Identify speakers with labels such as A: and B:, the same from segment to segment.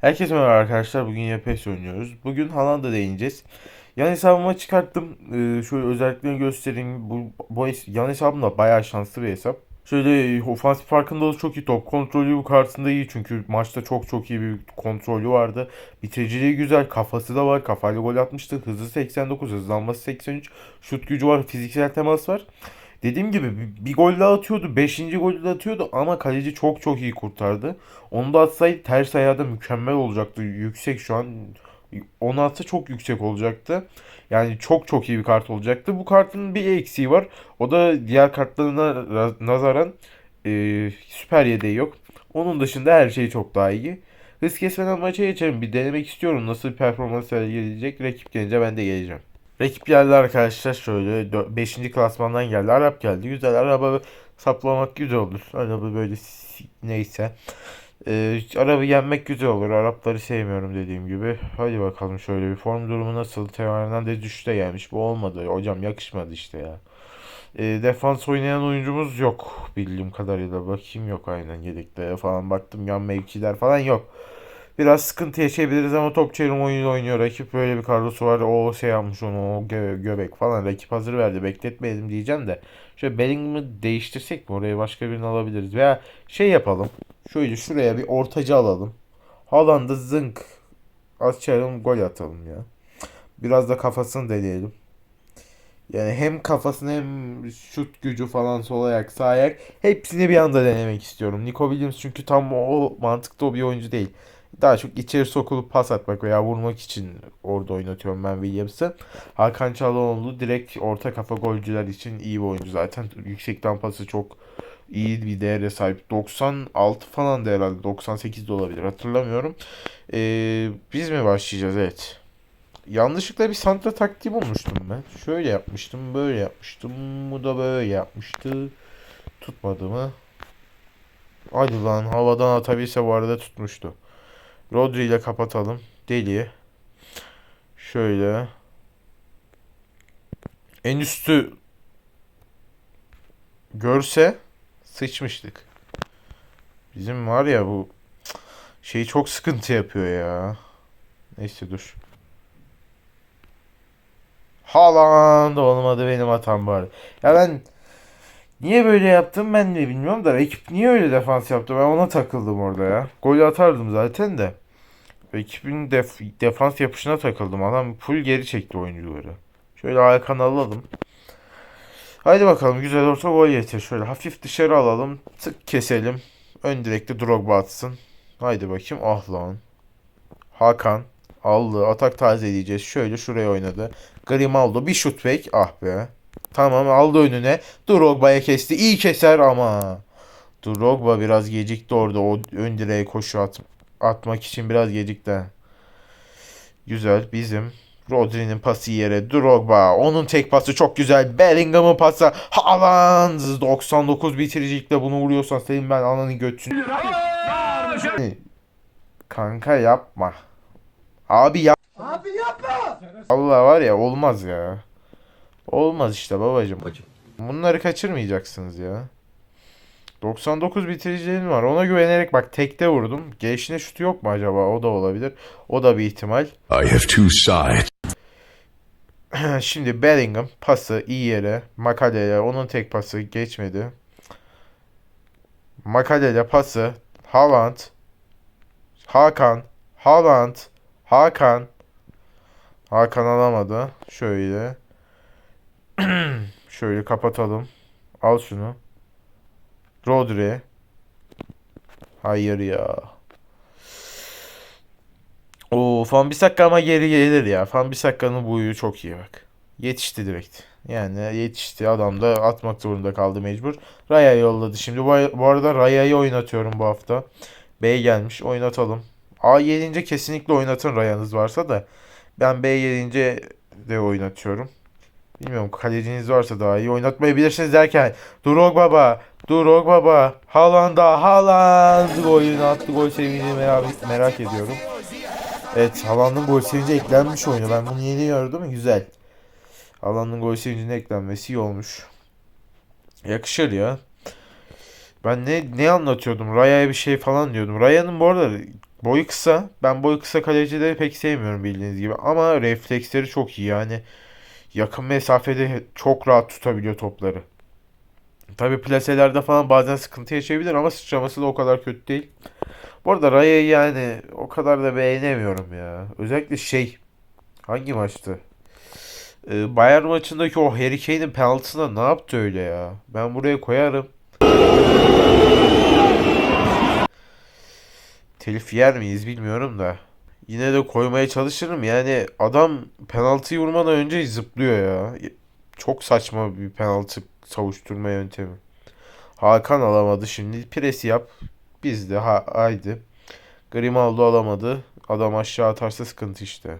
A: Herkese merhaba arkadaşlar. Bugün YPS oynuyoruz. Bugün Haaland'a değineceğiz. Yan hesabıma çıkarttım. Ee, şöyle özelliklerini göstereyim. Bu, bu yan hesabım da bayağı şanslı bir hesap. Şöyle ofansif farkındalığı çok iyi. Top kontrolü bu kartında iyi. Çünkü maçta çok çok iyi bir kontrolü vardı. Bitiriciliği güzel. Kafası da var. Kafayla gol atmıştı. Hızı 89. Hızlanması 83. Şut gücü var. Fiziksel temas var. Dediğim gibi bir, gol daha atıyordu. Beşinci golü de atıyordu ama kaleci çok çok iyi kurtardı. Onu da atsaydı ters ayağı mükemmel olacaktı. Yüksek şu an. Onu atsa çok yüksek olacaktı. Yani çok çok iyi bir kart olacaktı. Bu kartın bir eksiği var. O da diğer kartlarına ra- nazaran e, süper yedeği yok. Onun dışında her şey çok daha iyi. Hız kesmeden maça geçelim. Bir denemek istiyorum. Nasıl bir performans gelecek. Rakip gelince ben de geleceğim. Rakip geldi arkadaşlar şöyle 5. klasmandan geldi. Arap geldi. Güzel araba saplamak güzel olur. Araba böyle neyse. Ee, araba yenmek güzel olur. Arapları sevmiyorum dediğim gibi. Hadi bakalım şöyle bir form durumu nasıl? Teo Hernandez düşüşte gelmiş. Bu olmadı. Hocam yakışmadı işte ya. Ee, defans oynayan oyuncumuz yok. Bildiğim kadarıyla bakayım yok aynen yedeklere falan baktım. Yan mevkiler falan yok. Biraz sıkıntı yaşayabiliriz ama top çevirme oyunu oynuyor. Rakip böyle bir kadrosu var. O şey yapmış onu o gö- göbek falan. Rakip hazır verdi. Bekletmeyelim diyeceğim de. Şöyle Bellingham'ı değiştirsek mi? Oraya başka birini alabiliriz. Veya şey yapalım. Şöyle şuraya bir ortacı alalım. Haaland'ı zınk. Açalım gol atalım ya. Biraz da kafasını deneyelim. Yani hem kafasını hem şut gücü falan sol ayak sağ ayak hepsini bir anda denemek istiyorum. Nico Williams çünkü tam o mantıkta o bir oyuncu değil. Daha çok içeri sokulup pas atmak veya vurmak için orada oynatıyorum ben Williams'ı. Hakan Çalhanoğlu direkt orta kafa golcüler için iyi bir oyuncu zaten. Yüksekten pası çok iyi bir değere sahip. 96 falan da herhalde 98 de olabilir hatırlamıyorum. Ee, biz mi başlayacağız? Evet. Yanlışlıkla bir santra taktiği bulmuştum ben. Şöyle yapmıştım, böyle yapmıştım. Bu da böyle yapmıştı. Tutmadı mı? Hadi lan havadan atabilse bu arada tutmuştu. Rodri ile kapatalım. Deli. Şöyle. En üstü görse sıçmıştık. Bizim var ya bu şey çok sıkıntı yapıyor ya. Neyse dur. Haaland olmadı benim hatam bari. Ya ben niye böyle yaptım ben de bilmiyorum da ekip niye öyle defans yaptı ben ona takıldım orada ya. Golü atardım zaten de. Ekibin def defans yapışına takıldım. Adam full geri çekti oyuncuları. Şöyle Hakan'ı alalım. Haydi bakalım güzel orta gol getir. Şöyle hafif dışarı alalım. Tık keselim. Ön direkte Drogba atsın. Haydi bakayım. Ah lan. Hakan aldı. Atak tazeleyeceğiz. Şöyle şuraya oynadı. Grimaldo bir şut bek. Ah be. Tamam aldı önüne. Drogba'ya kesti. İyi keser ama. Drogba biraz gecikti orada. O ön direğe koşu at atmak için biraz gecikti. Güzel. Bizim Rodri'nin pası yere Drogba. Onun tek pası çok güzel. Bellingham'ın pası. Haaland. 99 bitiricilikle bunu vuruyorsan senin ben ananı götünü. Kanka yapma. Abi yap.
B: Abi yapma.
A: Allah var ya olmaz ya. Olmaz işte babacım. Bunları kaçırmayacaksınız ya. 99 bitiricilerim var. Ona güvenerek bak tekte vurdum. Gelişine şutu yok mu acaba? O da olabilir. O da bir ihtimal.
C: I have two sides.
A: Şimdi Bellingham pası iyi yere. Makalele onun tek pası geçmedi. Makalele pası. Haaland. Hakan. Haaland. Hakan. Hakan alamadı. Şöyle. Şöyle kapatalım. Al şunu. Rodri. Hayır ya. O Van Bissaka ama geri gelir ya. Van Bissaka'nın boyu çok iyi bak. Yetişti direkt. Yani yetişti. Adam da atmak zorunda kaldı mecbur. Raya yolladı şimdi. Bu arada Raya'yı oynatıyorum bu hafta. B gelmiş. Oynatalım. A gelince kesinlikle oynatın Raya'nız varsa da. Ben B gelince de oynatıyorum. Bilmiyorum kaleciniz varsa daha iyi oynatmayabilirsiniz derken Drogba, Drogba, Haaland'a, Haaland golünü attı. Gol sevincini merak, merak ediyorum. Evet Haaland'ın gol sevinci eklenmiş oyunu. Ben bunu yeni gördüm. Güzel. Haaland'ın gol sevincine eklenmesi iyi olmuş. Yakışır ya. Ben ne ne anlatıyordum? Raya'ya bir şey falan diyordum. Raya'nın bu arada Boyu kısa. Ben boyu kısa kalecileri pek sevmiyorum bildiğiniz gibi. Ama refleksleri çok iyi. Yani yakın mesafede çok rahat tutabiliyor topları. Tabii plaselerde falan bazen sıkıntı yaşayabilir ama sıçraması da o kadar kötü değil. Bu arada Raya'yı yani o kadar da beğenemiyorum ya. Özellikle şey hangi maçtı? Ee, Bayern maçındaki o Harry Kane'in penaltısına ne yaptı öyle ya? Ben buraya koyarım. Telif yer miyiz bilmiyorum da. Yine de koymaya çalışırım. Yani adam penaltıyı vurmadan önce zıplıyor ya. Çok saçma bir penaltı savuşturma yöntemi. Hakan alamadı şimdi. Presi yap. Biz de ha haydi. Grimaldo alamadı. Adam aşağı atarsa sıkıntı işte.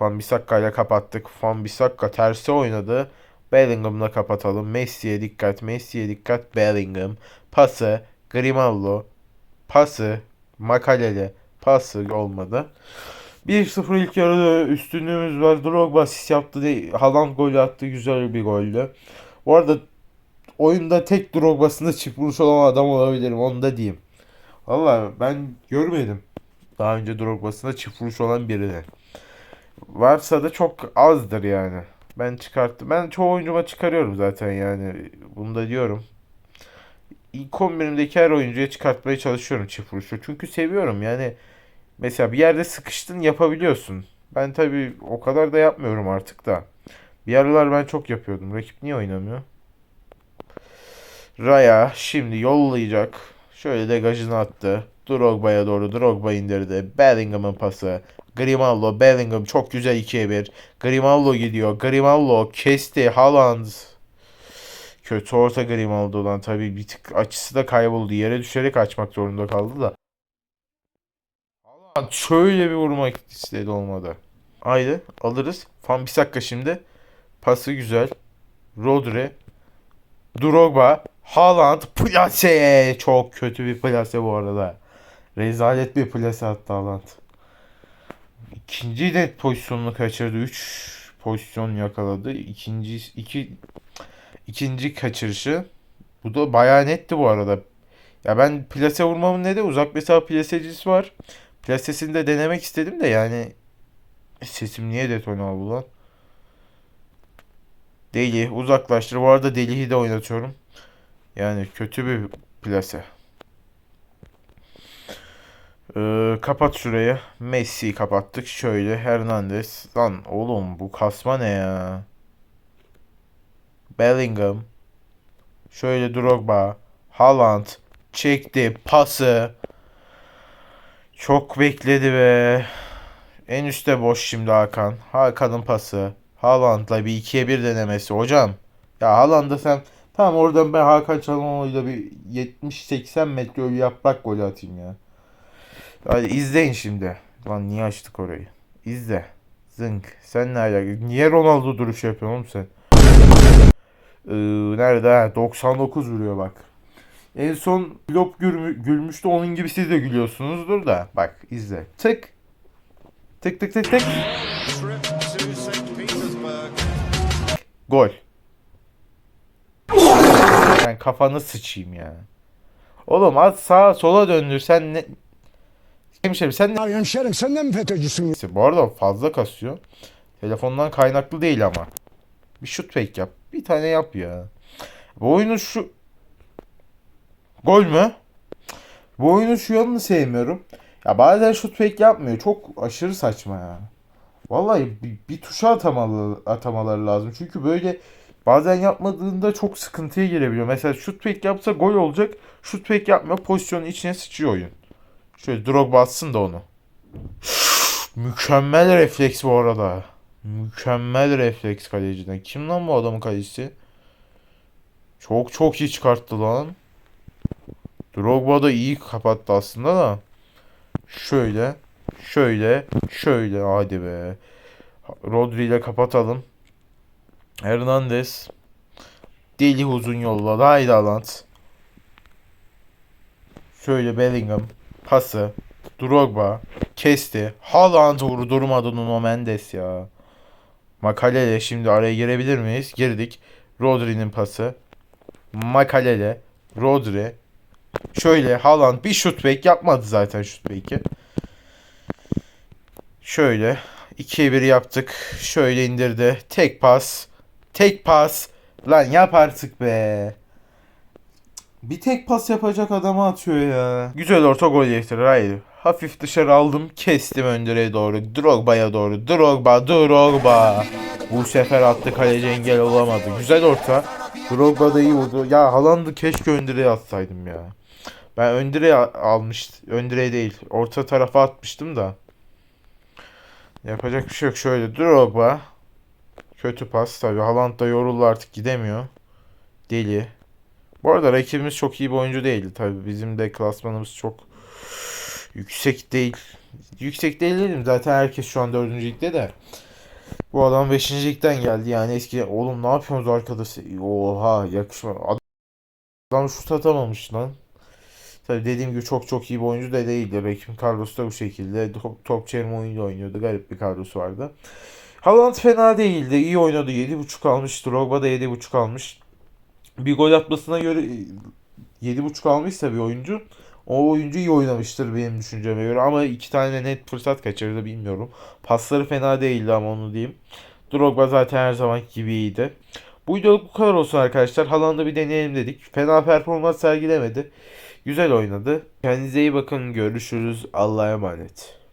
A: Van Bissaka ile kapattık. Van Bissaka tersi oynadı. Bellingham'la kapatalım. Messi'ye dikkat. Messi'ye dikkat. Bellingham. Pası. Grimaldo. Pası. Makalele. Pası olmadı. 1-0 ilk yarıda üstünlüğümüz var. Drogba asist yaptı. De, Haaland golü attı. Güzel bir goldü. Bu arada oyunda tek Drogba'sında vuruş olan adam olabilirim. Onu da diyeyim. Valla ben görmedim. Daha önce Drogba'sında çift olan birini. Varsa da çok azdır yani. Ben çıkarttım. Ben çoğu oyuncuma çıkarıyorum zaten yani. Bunu da diyorum. İlk 11'imdeki her oyuncuya çıkartmaya çalışıyorum çift vuruşu. Çünkü seviyorum yani. Mesela bir yerde sıkıştın yapabiliyorsun. Ben tabii o kadar da yapmıyorum artık da. Bir aralar ben çok yapıyordum. Rakip niye oynamıyor? Raya şimdi yollayacak. Şöyle degajını attı. Drogba'ya doğru Drogba indirdi. Bellingham'ın pası. Grimaldo, Bellingham çok güzel 2'ye 1. Grimaldo gidiyor. Grimaldo kesti. Haaland. Kötü orta Grimaldo'dan tabii bir tık açısı da kayboldu. Yere düşerek açmak zorunda kaldı da. Şöyle bir vurmak istedi olmadı. Haydi alırız. Van Bissaka şimdi. Pası güzel. Rodri. Drogba. Haaland. Plase. Çok kötü bir plase bu arada. Rezalet bir plase attı Haaland. İkinci net pozisyonunu kaçırdı. 3 pozisyon yakaladı. İkinci iki ikinci kaçırışı. Bu da bayağı netti bu arada. Ya ben plase vurmamın nedeni uzak mesafe plasecisi var. Plasesini de denemek istedim de yani sesim niye detone oldu lan? Deli uzaklaştır. Bu arada Deli'yi de oynatıyorum. Yani kötü bir plase. Ee, kapat şurayı. Messi'yi kapattık. Şöyle Hernandez. Lan oğlum bu kasma ne ya? Bellingham. Şöyle Drogba. Haaland. Çekti. Pası. Çok bekledi ve en üstte boş şimdi Hakan. Hakan'ın pası. Haaland'la bir ikiye bir denemesi. Hocam. Ya Haaland'a sen tamam oradan ben Hakan Çalhanoğlu'yla bir 70-80 metre öyle yaprak golü atayım ya. Hadi izleyin şimdi. Lan niye açtık orayı? İzle. Zınk. Sen ne alaka? Niye Ronaldo duruş yapıyorsun oğlum sen? Ee, nerede? Ha, 99 vuruyor bak. En son gülmü- gülmüştü. Onun gibi siz de gülüyorsunuzdur da. Bak izle. Tık. Tık tık tık tık. Gol. Ben kafanı sıçayım ya. Oğlum az sağa sola döndür. Sen ne... Hemşerim sen ne...
D: Ya hemşerim sen de mi FETÖ'cüsün?
A: Bu arada fazla kasıyor. Telefondan kaynaklı değil ama. Bir şut fake yap. Bir tane yap ya. Bu oyunun şu... Gol mü? Bu oyunun şu yanını sevmiyorum. Ya bazen şut fake yapmıyor. Çok aşırı saçma ya. Vallahi bir, bir tuşa atamalı, atamaları lazım. Çünkü böyle bazen yapmadığında çok sıkıntıya girebiliyor. Mesela şut fake yapsa gol olacak. Şut fake yapmıyor. Pozisyonun içine sıçıyor oyun. Şöyle Drogba atsın da onu. Mükemmel refleks bu arada. Mükemmel refleks kaleciden. Kim lan bu adamın kalecisi? Çok çok iyi çıkarttı lan. Drogba da iyi kapattı aslında da. Şöyle. Şöyle. Şöyle. Hadi be. Rodri ile kapatalım. Hernandez. Deli uzun yolladı. Haydi Haaland. Şöyle Bellingham. Pası. Drogba. Kesti. Haaland vurdurmadı Nuno Mendes ya. Makalele şimdi araya girebilir miyiz? Girdik. Rodri'nin pası. Makalele. Rodri. Şöyle Haaland bir şut fake yapmadı zaten şut fake'i. Şöyle 2'ye 1 yaptık. Şöyle indirdi. Tek pas. Tek pas. Lan yap artık be. Bir tek pas yapacak adama atıyor ya. Güzel orta gol getirir. Hayır. Hafif dışarı aldım. Kestim ön direğe doğru. Drogba'ya doğru. Drogba. Drogba. Bu sefer attı kaleci engel olamadı. Güzel orta. Drogba da iyi vurdu. Ya Haaland'ı keşke ön direğe atsaydım ya. Ben ön direğe almış. Ön direğe değil. Orta tarafa atmıştım da. Yapacak bir şey yok. Şöyle Drogba. Kötü pas tabii. Haaland da yoruldu artık gidemiyor. Deli. Bu arada rakibimiz çok iyi bir oyuncu değildi tabii. Bizim de klasmanımız çok yüksek değil. Yüksek değil dedim. Zaten herkes şu an 4. ligde de. Bu adam 5. ligden geldi. Yani eski oğlum ne yapıyorsunuz arkadaş? Oha yakışma. Adam şut atamamış lan. Tabii dediğim gibi çok çok iyi bir oyuncu da değildi. Rakim Carlos da bu şekilde top, top çevirme oyunu oynuyordu. Garip bir kadrosu vardı. Haaland fena değildi. İyi oynadı. 7.5 almış. Drogba da 7.5 almış. Bir gol atmasına göre 7.5 almışsa bir oyuncu o oyuncu iyi oynamıştır benim düşünceme göre ama iki tane net fırsat kaçırdı bilmiyorum. Pasları fena değildi ama onu diyeyim. Drogba zaten her zaman gibi iyiydi. Bu videoluk bu kadar olsun arkadaşlar. Haaland'ı bir deneyelim dedik. Fena performans sergilemedi. Güzel oynadı. Kendinize iyi bakın. Görüşürüz. Allah'a emanet.